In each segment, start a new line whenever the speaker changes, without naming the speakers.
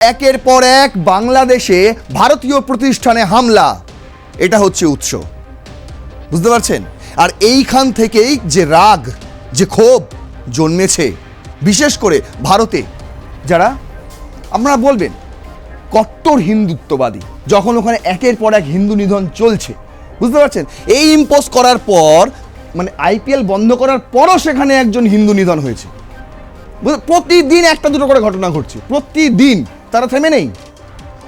একের পর এক বাংলাদেশে ভারতীয় প্রতিষ্ঠানে হামলা। এটা হচ্ছে উৎস। বুঝতে পারছেন? আর এইখান থেকেই যে রাগ, যে ক্ষোভ জন্মেছে। বিশেষ করে ভারতে। যারা, আপনারা বলবেন, কট্টর হিন্দুত্ববাদী, যখন ওখানে একের পর এক হিন্দু নিধন চলছে। বুঝতে পারছেন? এই ইম্পোজ করার পর মানে আইপিএল বন্ধ করার পরও সেখানে একজন হিন্দু নিধন হয়েছে। প্রতিদিন একটা দুটো করে ঘটনা ঘটছে। প্রতিদিন। তারা থেমে নেই।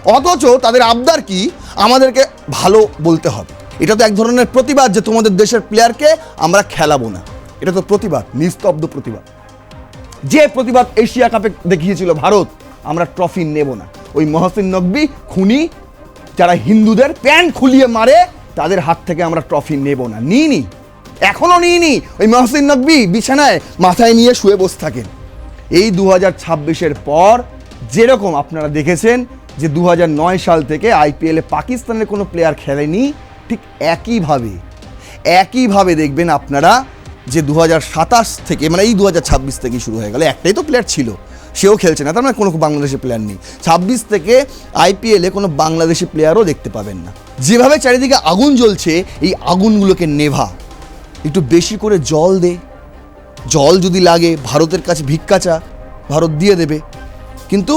অথচ তাদের আবদার কি? আমাদেরকে ভালো বলতে হবে। এটা তো এক ধরনের প্রতিবাদ যে তোমাদের দেশের প্লেয়ারকে আমরা খেলাবো না। এটা তো প্রতিবাদ, নিস্তব্ধ প্রতিবাদ। যে প্রতিবাদ এশিয়া কাপে দেখিয়েছিল ভারত, আমরা ট্রফি নেব না। ওই মহসিন নকবি, খুনি, যারা হিন্দুদের প্যান্ট খুলিয়ে মারে, তাদের হাত থেকে আমরা ট্রফি নেব না। নিইনি। এখনও নিইনি। ওই মহসিন নকবি বিছানায় মাথায় নিয়ে শুয়ে বসে থাকেন। এই দু হাজার পর যেরকম আপনারা দেখেছেন যে দু সাল থেকে আইপিএলে পাকিস্তানের কোনো প্লেয়ার খেলেনি, ঠিক একইভাবে একইভাবে দেখবেন আপনারা যে দু থেকে মানে এই দু থেকে শুরু হয়ে গেল, একটাই তো প্লেয়ার ছিল, সেও খেলছে না, তার মানে কোনো বাংলাদেশি প্লেয়ার নেই। ছাব্বিশ থেকে আইপিএলে কোনো বাংলাদেশি প্লেয়ারও দেখতে পাবেন না। যেভাবে চারিদিকে আগুন জ্বলছে, এই আগুনগুলোকে নেভা, একটু বেশি করে জল দে। জল যদি লাগে, ভারতের কাছে ভিক্ষা চা, ভারত দিয়ে দেবে। কিন্তু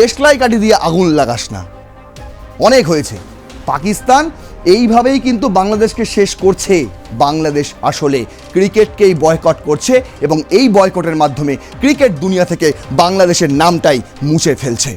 দেশলাই কাঠি দিয়ে আগুন লাগাস না। অনেক হয়েছে। পাকিস্তান এইভাবেই কিন্তু বাংলাদেশকে শেষ করছে। বাংলাদেশ আসলে ক্রিকেটকেই বয়কট করছে এবং এই বয়কটের মাধ্যমে ক্রিকেট দুনিয়া থেকে বাংলাদেশের নামটাই মুছে ফেলছে।